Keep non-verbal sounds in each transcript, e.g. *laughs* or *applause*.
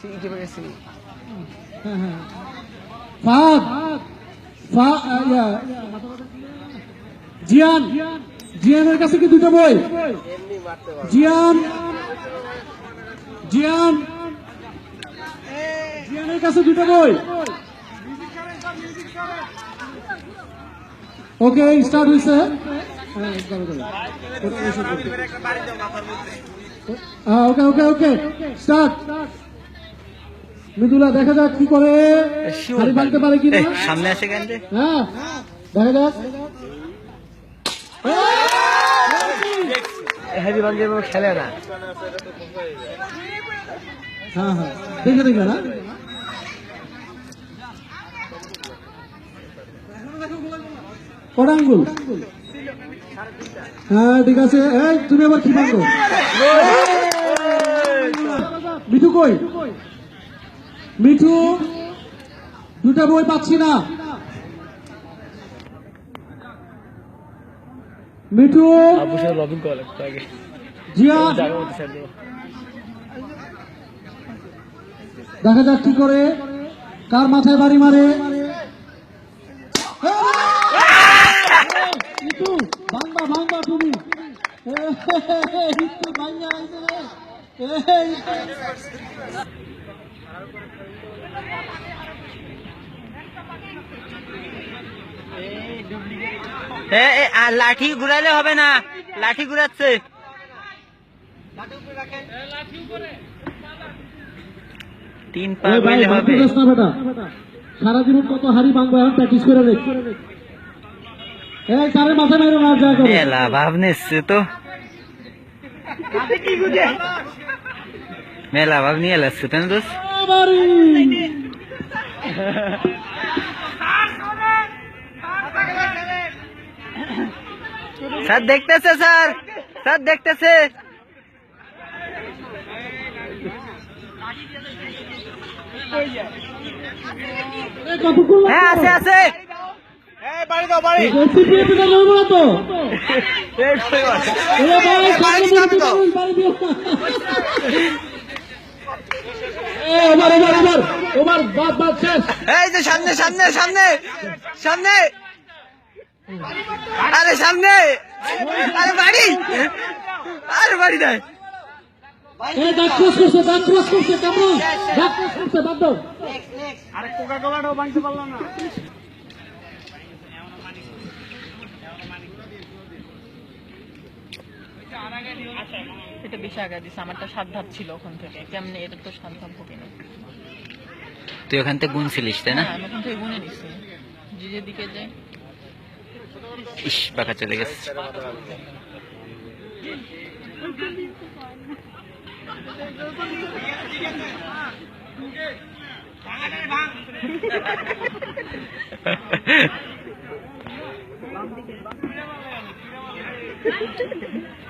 পেরেছি হ্যাঁ হ্যাঁ ফাহাদ ফা- আহ, ইয়া, জিয়ান জিয়ানের কাছে কি দুটো বই? জিয়ান জিয়ান জিয়ানের কাছে দুটো বই। ওকে স্টার্ট হয়েছে হ্যাঁ। হ্যাঁ, ওকে ওকে ওকে স্টার্ট। মৃদুলা দেখা যাক কি করে। হাড়ি ভাঙতে পারে কি না সামনে আসে কেন হ্যাঁ দেখা যাক। খেলে না। হ্যাঁ হ্যাঁ দেখে দেখে না। কটা আঙ্গুল হ্যাঁ ঠিক আছে। এই তুমি আবার কি ভাঙো? মিঠু কই? মিঠু দুটা বই পাচ্ছি না। মিঠু জিয়া। দেখা যাক কি করে কার মাথায় বাড়ি মারে। ভাঙবা ভাঙবা তুমি। ভাঙা লাঠি ঘুরাইলে হবে না। লাঠি ঘুরাচ্ছে। তিন পা হবে। সারা জীবন কত হাড়ি ভাঙবো এখন প্র্যাকটিস করে নে। এই তারের মাথায় মেরো না যা করো। এলা ভাব নিচ্ছে তো। মেলা ভাব নিয়ে এলাচ্ছে তাই বাড়ি স্যার দেখতেছে স্যার স্যার দেখতেছে হ্যাঁ আছে আছে বাড়ি না। শেষ। এই যে সামনে সামনে সামনে সামনে। আরে সামনে। আরে বাড়ি। আরে বাড়ি দেয় এ, দাঁত cross করছে, দাঁত cross করছে, এটা বেশি আগে দিছে আমারটা সাত ধাপ ছিল ওখান থেকে। কেমনে এটা তো সাত ধাপ হবে না। তুই ওখান থেকে গুনছিলিস তাই না? হ্যাঁ আমি ওখান থেকে গুনে নিছি। যে যেদিকে যায়। ইস বাঁকা চলে গেছে। *laughs*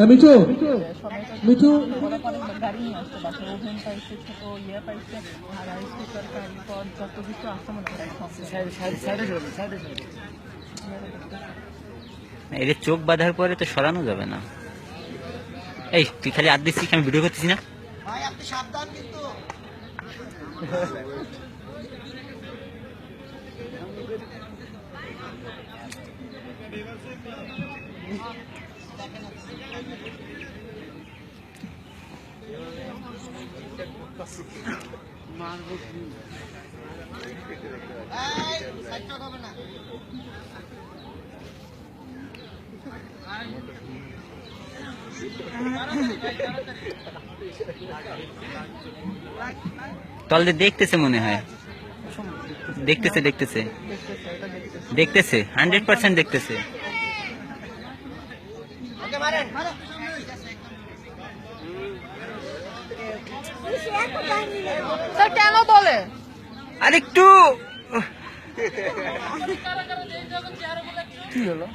এ, মিঠু। মিঠু। আর হয় চোখ বাঁধার পরে তো সরানো যাবে না। এই তুই খালি হাত দিচ্ছিস আমি ভিডিও করতেছি না। তলদে দেখতেছে মনে হয়। দেখতেছে দেখতেছে। দেখতেছে হান্ড্রেড পার্সেন্ট দেখতেছে। স্যার কেন বলে? আর একটু। কি হলো।